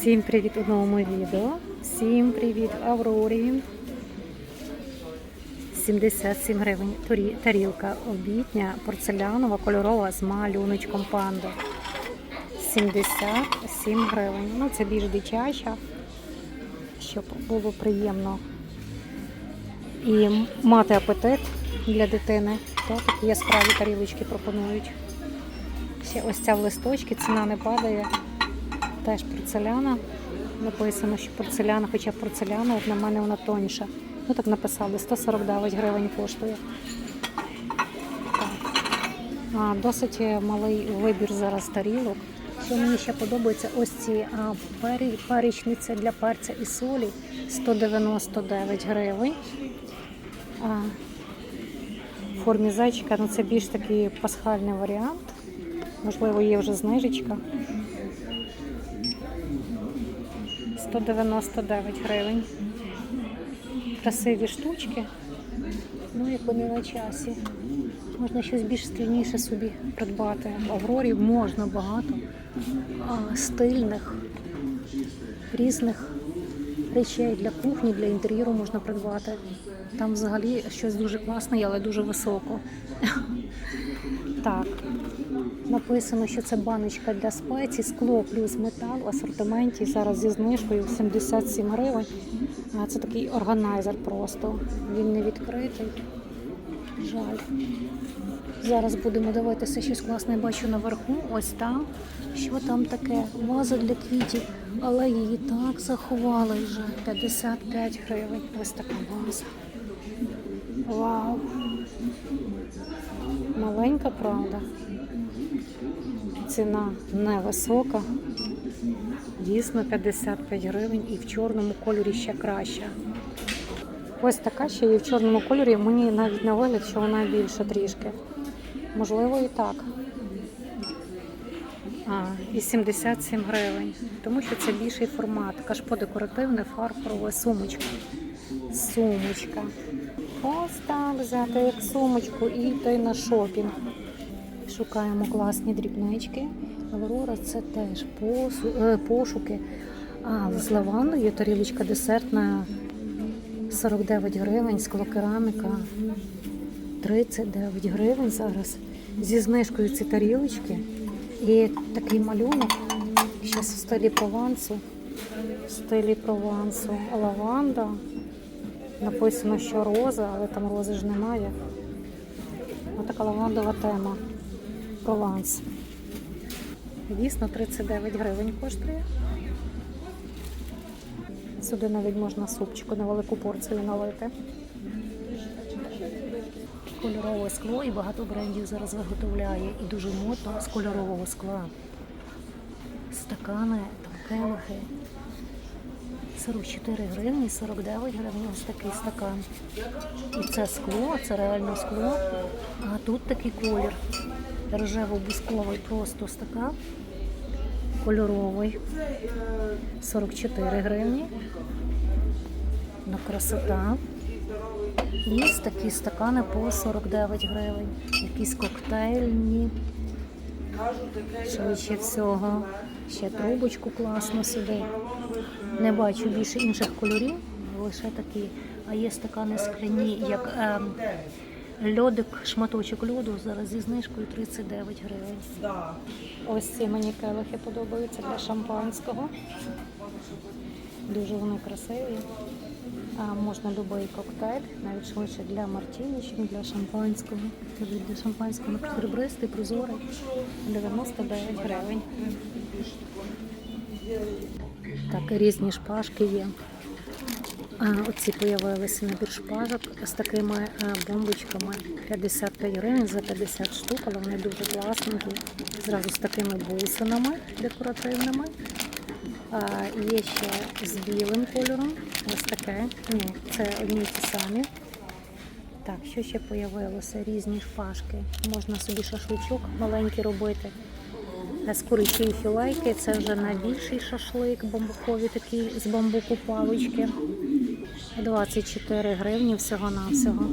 Всім привіт у новому відео. Всім привіт Аврорі. 77 гривень тарілка обідня, порцелянова, кольорова з малюночком панди. 77 гривень. Ну, це більш дитяча, щоб було приємно. І мати апетит для дитини. То такі яскраві тарілочки пропонують. Ще ось ця в листочки, ціна не падає. Теж порцеляна. Написано, що порцеляна, хоча порцеляна, як на мене вона тоньша. Ну так написали, 149 гривень коштує. А, досить малий вибір зараз тарілок. Що мені ще подобається, ось ці а, пері, перечниця для перця і солі 199 гривень. А, в формі зайчика, ну це більш такий пасхальний варіант. Можливо, є вже знижечка. 199 гривень. Красиві штучки. Ну, як вони на часі. Можна щось більш стильніше собі придбати. В Аврорі можна багато а, стильних, різних речей для кухні, для інтер'єру можна придбати. Там взагалі щось дуже класне, але дуже високо. Так, Написано, що це баночка для спецій, скло плюс метал в асортименті. Зараз зі знижкою 77 гривень. Це такий органайзер просто. Він не відкритий. Жаль. Зараз будемо дивитися щось класне. Бачу наверху. Ось там. Що там таке? Ваза для квітів. Але її так заховали вже. 55 гривень. Ось така ваза. Вау. Маленька, правда. Ціна невисока. Дійсно 55 гривень і в чорному кольорі ще краще. Ось така ще є в чорному кольорі. Мені навіть на вигляд, що вона більша трішки. Можливо, і так. А, і 77 гривень. Тому що це більший формат. Кашпо декоративне, фарфорове, сумочка. Сумочка. Ось так взяти як сумочку і йти на шопінг. Шукаємо класні дрібнички. Аврора це теж е, пошуки. А з лавандою тарілочка десертна 49 гривень, склокераміка 39 гривень зараз. Зі знижкою ці тарілочки. І такий малюнок, ще в стилі провансу. В стилі провансу лаванда. Написано, що роза, але там рози ж немає. Ось така лавандова тема. Прованс. Дійсно 39 гривень коштує. Сюди навіть можна супчику на велику порцію налити. Кольорове скло і багато брендів зараз виготовляє. І дуже модно з кольорового скла. Стакани, там келихи. 44 гривні, 49 гривень ось такий стакан. І це скло, це реально скло. А тут такий колір. Рожево-бусковий просто стакан. Кольоровий. 44 гривні. Ну, красота. І такі стакани по 49 гривень. Якісь коктейльні. Швидше всього. Ще трубочку класно сюди. Не бачу більше інших кольорів, лише такі. А є стакани скляні, як ем, льодик, шматочок льоду, зараз зі знижкою 39 гривень. Ось ці мені келихи подобаються для шампанського. Дуже вони красиві. А можна будь-який коктейль, навіть швидше для мартіні, ніж для шампанського. Для шампанського наприклад, ребристий, прозорий, 99 гривень. Так, різні шпажки є. Оці появилися набір шпажок з такими е, бомбочками 55 гривень за 50 штук, але вони дуже класненькі. Зразу з такими бусинами декоративними. Є ще з білим кольором. Ось таке. Ні, це одні ті самі. Так, що ще появилося? Різні шпажки. Можна собі шашличок маленький робити. Е, З курячої філейки це вже на більший шашлик, бамбукові такі з бамбуку палички. 24 гривні всього-навсього.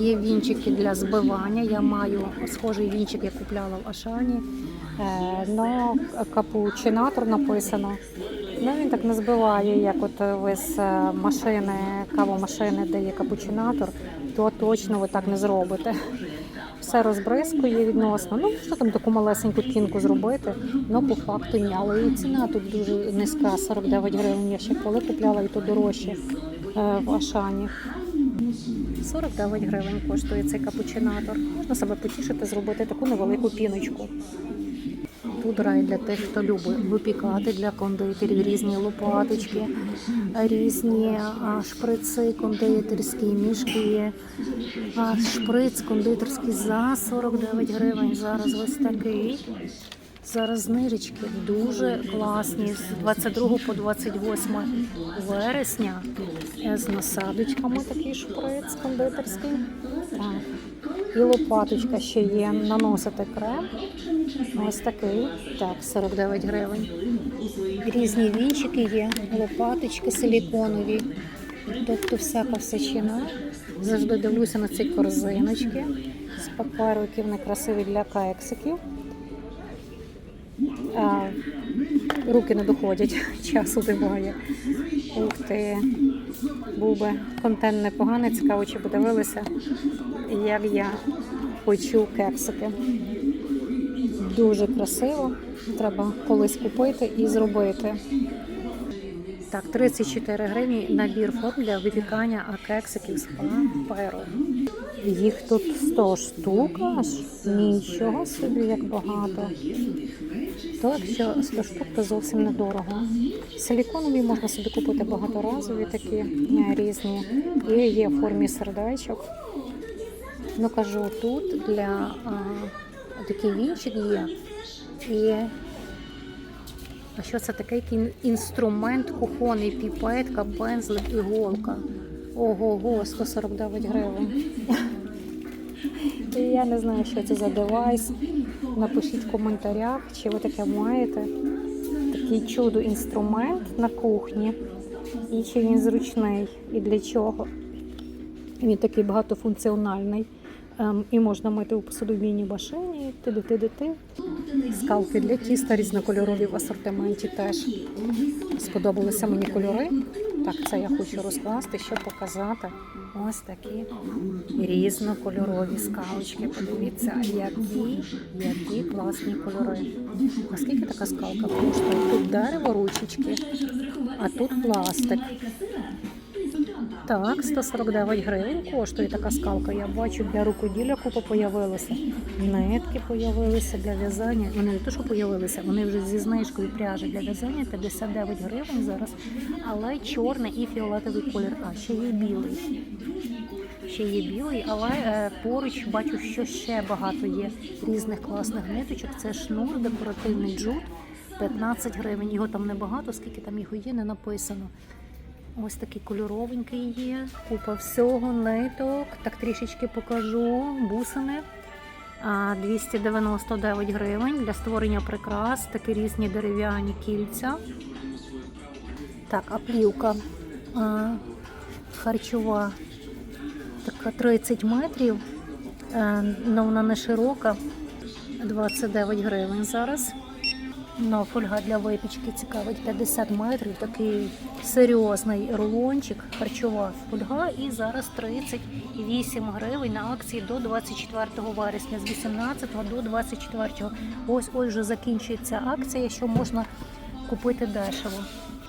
Є вінчики для збивання. Я маю схожий вінчик, я купляла в Ашані. Е, но капучинатор написано. Ну він так не збиває, як от ви з е, машини, кавомашини, де є капучинатор, то точно ви так не зробите. Все розбризкує відносно. Ну, що там таку малесеньку кінку зробити, ну по факту ні. Але і ціна тут дуже низька, 49 гривень. Я ще коли купляла, і то дорожче е, в Ашані. 49 гривень коштує цей капучинатор. Можна себе потішити, зробити таку невелику піночку. Тут рай для тих, хто любить випікати для кондитерів різні лопаточки, різні шприци кондитерські, мішки. Шприц кондитерський за 49 гривень. Зараз ось такий. Зараз знижечки дуже класні з 22 по 28 вересня е, з насадочками такий шприц кондитерський. І лопаточка ще є. Наносити крем. Ось такий. Так, 49 гривень. Різні вінчики є, лопаточки силіконові. Тобто всяка всячина. Завжди дивлюся на ці корзиночки з паперу, які вони красиві для кексиків. Руки не доходять, часу немає. Ух ти. Був би контент непоганий, цікаво, чи подивилися, як я хочу кексики. Дуже красиво. Треба колись купити і зробити. Так, 34 гривні набір форм для випікання кексиків з паперу. Їх тут 100 штук аж. Нічого собі, як багато. То якщо 100 штук, то зовсім недорого. Силіконові можна собі купити багаторазові такі е, різні. І є в формі сердечок. Ну кажу, тут для а, такий вінчик є. І а що це таке? Інструмент кухонний, піпетка, пензлик, іголка. Ого-го, 149 гривень. І я не знаю, що це за девайс. Напишіть в коментарях, чи ви таке маєте. Такий чудо інструмент на кухні. І чи він зручний, і для чого. Він такий багатофункціональний. Ем, і можна мити у посудовійній машині, ти-ти-ти-ти. Скалки для тіста різнокольорові в асортименті теж. Сподобалися мені кольори. Так, це я хочу розкласти, щоб показати ось такі різнокольорові скалочки. Подивіться, які, які класні кольори. А скільки така скалка коштує? Тут дерево ручечки, а тут пластик. Так, 149 гривень коштує така скалка. Я бачу, для рукоділля купа появилося. Нитки появилися для в'язання. Вони не то, що появилися, вони вже зі знижкою пряжі для в'язання 59 гривень зараз. Але чорний і фіолетовий колір. А ще є білий. Ще є білий, але е, поруч бачу, що ще багато є різних класних ниточок. Це шнур, декоративний джут, 15 гривень. Його там небагато, скільки там його є, не написано. Ось такий кольоровенький є, купа всього, ниток. Так трішечки покажу. Бусини. 299 гривень для створення прикрас, такі різні дерев'яні кільця. Так, а плівка харчова, така 30 метрів. Е, ну, вона не широка, 29 гривень зараз. Ну, фольга для випічки цікавить 50 метрів. Такий серйозний рулончик, харчова фольга. І зараз 38 гривень на акції до 24 вересня, з 18 до 24. Ось ось вже закінчується акція, що можна купити дешево.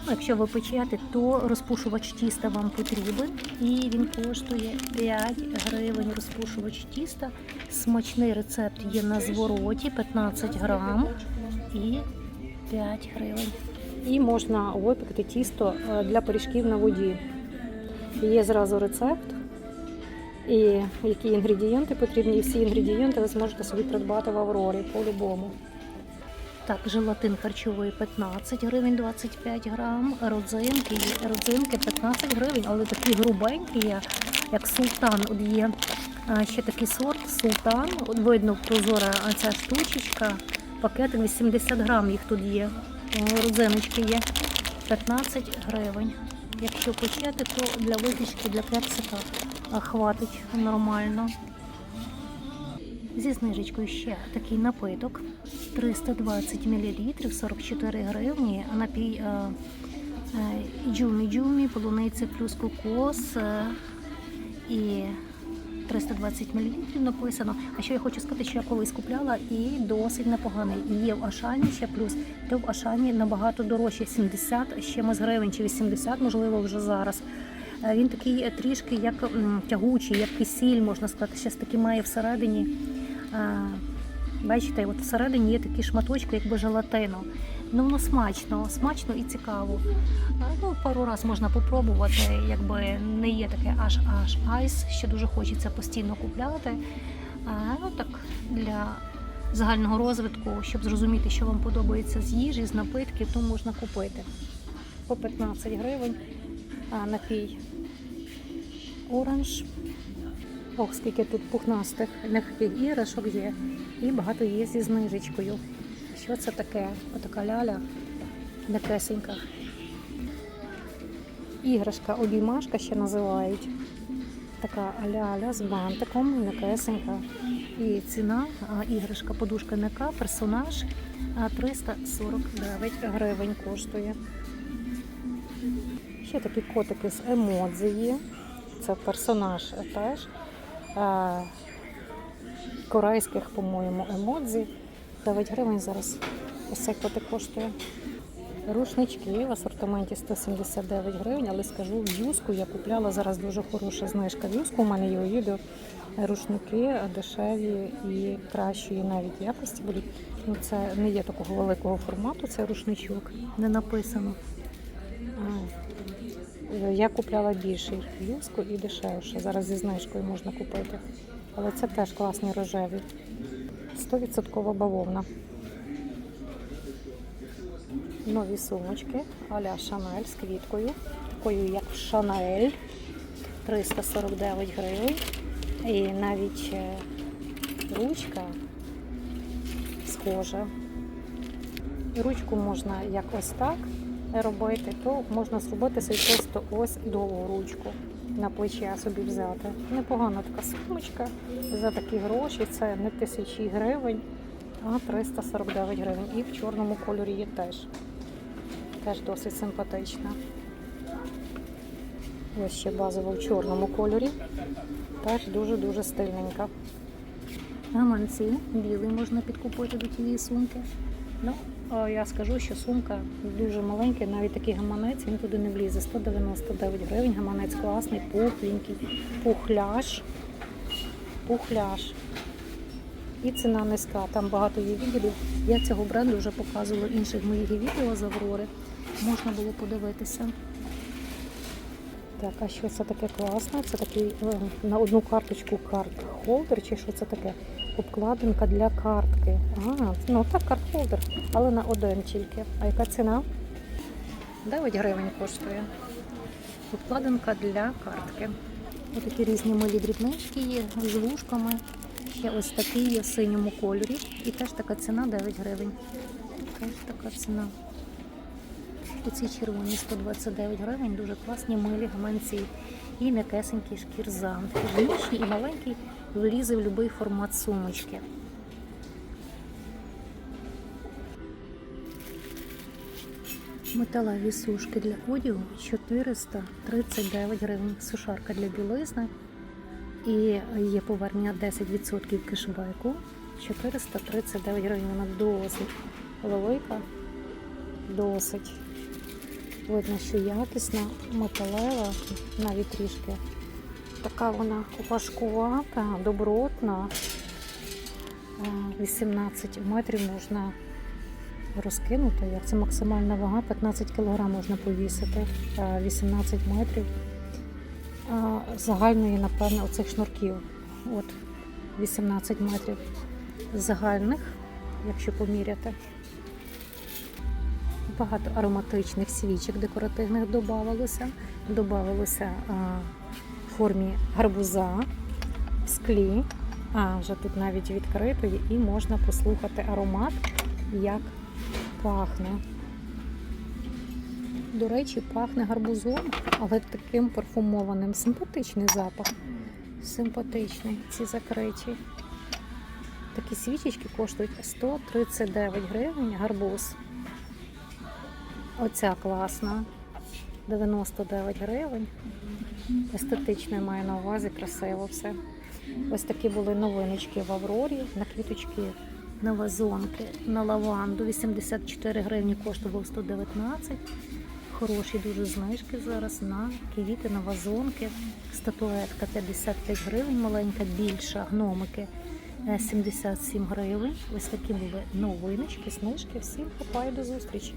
Ну, Якщо ви печете, то розпушувач тіста вам потрібен, і він коштує 5 гривень. Розпушувач тіста. Смачний рецепт є на звороті 15 грам і 5 гривень. І можна випекти тісто е, для пиріжків на воді. Є зразу рецепт, і які інгредієнти потрібні, і всі інгредієнти ви зможете собі придбати в Аврорі по-любому. Так, желатин харчовий 15 гривень 25 грам, родзинки, родзинки 15 гривень, але такі грубенькі, як султан. От є ще такий сорт султан. От видно прозора ця штучечка. Пакети 80 грам їх тут є. О, Родзиночки є 15 гривень. Якщо почати, то для випічки, для кексика а, хватить нормально. Зі знижечкою ще такий напиток 320 мл, 44 гривні, напій е, е, джумі джумі, полуниця плюс кокос е, і 320 мл написано. А що я хочу сказати, що я колись купляла і досить непоганий. Є в Ашані ще плюс, то в Ашані набагато дорожче, 70 з гривень чи 80, можливо, вже зараз. Е, Він такий трішки як тягучий, як кисіль, можна сказати, щось таки має всередині. е, Бачите, от всередині є такі шматочки, якби желатину. Ну, воно смачно, смачно і цікаво. Ну, пару раз можна попробувати, якби не є таке аж аж айс, що дуже хочеться постійно купляти. А, ну так для загального розвитку, щоб зрозуміти, що вам подобається з їжі, з напитків, то можна купити. По 15 гривень а, напій оранж. Ох, скільки тут пухнастих м'яких іграшок є. І багато є зі знижечкою. Що це таке? Отака ляля м'якесенька. Іграшка обіймашка ще називають. Така ляля з бантиком, м'якесенька. І ціна іграшка, подушка м'яка, персонаж 349 гривень коштує. Ще такі котики з емодзі. Це персонаж теж. Корейських, по-моєму, емодзі. 9 гривень зараз ось цей котик коштує. Рушнички в асортименті 179 гривень, але скажу, в'юзку я купляла зараз дуже хороша знижка. В'юзку у мене є у відео. Рушники дешеві і кращої навіть якості будуть. Ну, це не є такого великого формату, це рушничок. Не написано. А, я купляла більший в'юзку і дешевше. Зараз зі знижкою можна купити. Але це теж класні рожеві. 100% бавовна. Нові сумочки а-ля Шанель з квіткою, такою як в Шанель 349 гривень. І навіть е, ручка схожа. Ручку можна як ось так робити, то можна зробити собі просто ось довгу ручку на плече собі взяти. Непогана така сумочка за такі гроші. Це не тисячі гривень, а 349 гривень. І в чорному кольорі є теж. Теж досить симпатична. Ось ще базово в чорному кольорі. Теж дуже-дуже стильненька. Гаманці білий можна підкупити до тієї сумки. Ну, я скажу, що сумка дуже маленька, навіть такий гаманець, він туди не влізе. 199 гривень, гаманець класний, пухленький, пухляш. Пухляш. І ціна низька. Там багато є відділів. Я цього бренду вже показувала інших моїх відео з Аврори. Можна було подивитися. Так, а що це таке класне? Це такий е, на одну карточку карт-холдер, чи що це таке? Обкладинка для картки. А, ну так, карт-холдер, але на один тільки. А яка ціна? 9 гривень коштує. Обкладинка для картки. Ось такі різні милі дрібнички є з вушками. Ще ось такий є в синьому кольорі. І теж така ціна 9 гривень. Теж така ціна. Оці червоні 129 гривень, дуже класні милі гаманці. І м'якесенький шкірзант. Жіночний і маленький влізе в будь-який формат сумочки. Металеві сушки для одягу 439 гривень. Сушарка для білизни. І є повернення 10% кешбеку. 439 гривень. Вона досить велика. Досить. Видно, що якісна, металева, навіть трішки. Така вона важкувата, добротна. Е, 18 метрів можна розкинути. Як це максимальна вага, 15 кг можна повісити, е, 18 метрів. Загальної, напевно, оцих шнурків. От 18 метрів загальних, якщо поміряти. Багато ароматичних свічок декоративних додавалося. Додавалося в формі гарбуза в склі. А вже тут навіть відкрито є, і можна послухати аромат, як пахне. До речі, пахне гарбузом, але таким парфумованим. Симпатичний запах. Симпатичний, ці закриті. Такі свічечки коштують 139 гривень гарбуз. Оця класна. 99 гривень. Естетично маю на увазі, красиво все. Ось такі були новиночки в Аврорі на квіточки, на вазонки, на лаванду. 84 гривні коштував 119. Хороші дуже знижки зараз на квіти, на вазонки. Статуетка 55 гривень, маленька, більша, гномики е, 77 гривень. Ось такі були новиночки, знижки. Всім хапаю до зустрічі.